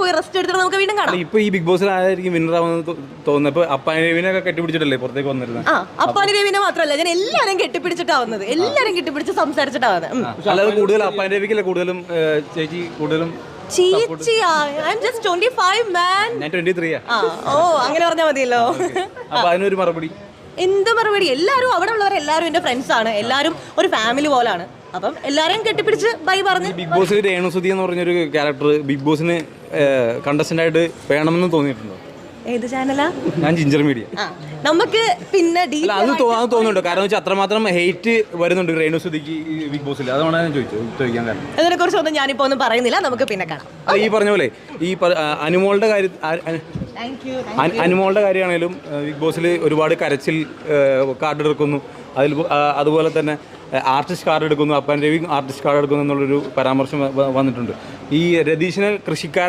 പോയി റെസ്റ്റ് എടുത്തിട്ട് നമുക്ക് വീണ്ടും കാണാം. ഇപ്പൊ ഈ ബിഗ് ബോസിൽ ആരായിരിക്കും വിന്നർ ആവുന്നത് തോന്നുന്നത് ഇപ്പൊ അപ്പാനവിനൊക്കെ കെട്ടിപ്പിടിച്ചിട്ടല്ലേ പുറത്തേക്ക് വന്നിരുന്നത് ആ അപ്പാനി രവിനെ മാത്രമല്ല ഞാൻ എല്ലാരും കെട്ടിപ്പിടിച്ചിട്ടാവുന്നത്. എല്ലാരും കെട്ടിപ്പിടിച്ച് സംസാരിച്ചിട്ടാവുന്നത്. അല്ലാതെ കൂടുതൽ അപ്പാനി രവിക്കല്ലേ കൂടുതലും ചേച്ചി കൂടുതലും ഓ അങ്ങനെ പറഞ്ഞാൽ മതിയല്ലോ. അപ്പൊ അതിനൊരു മറുപടി. എന്ത് മറുപടി? എല്ലാവരും അവിടെ ഉള്ളവർ എല്ലാവരും എന്റെ ഫ്രണ്ട്സ് ആണ്. എല്ലാവരും ഒരു ഫാമിലി പോലാണ്. അപ്പം എല്ലാരെയും കെട്ടിപ്പിടിച്ച് ബൈ പറഞ്ഞു ബിഗ് ബോസിൽ രേണുസുതി എന്ന് പറഞ്ഞൊരു ക്യാരക്ടർ ബിഗ് ബോസിന് കണ്ടസ്റ്റന്റ് ആയിട്ട് വേണമെന്ന് തോന്നിയിട്ടുണ്ടോ? ഏത് ചാനലാ ഞാൻ ജിഞ്ചർ മീഡിയ നമുക്ക് പിന്നെ അത് തോന്നുന്നുണ്ട്? കാരണം വെച്ചാൽ അത്രമാത്രം ഹെയ്റ്റ് വരുന്നുണ്ട് രേണുസുതിക്ക് ബിഗ് ബോസിൽ അതുകൊണ്ടാണ് ഞാൻ ചോദിക്കാൻ കാരണം. ഇതിനെ കുറിച്ചൊന്നും ഞാനിപ്പോ ഒന്നും പറയുന്നില്ല. നമുക്ക് പിന്നെ കാണാം. ഈ പറഞ്ഞ പോലെ ഈ അനുമോളുടെ കാര്യം അനുമോളുടെ കാര്യമാണേലും ഏഹ്, ബിഗ് ബോസിൽ ഒരുപാട് കരച്ചിൽ കാർഡ് എടുക്കുന്നു. അതിൽ അതുപോലെ തന്നെ ആർട്ടിസ്റ്റ് കാർഡ് എടുക്കുന്നു. അപ്പൻ രവി ആർട്ടിസ്റ്റ് കാർഡ് എടുക്കുന്നു എന്നുള്ളൊരു പരാമർശം വന്നിട്ടുണ്ട്. ഈ രതീഷിനെ കൃഷിക്കാരൻ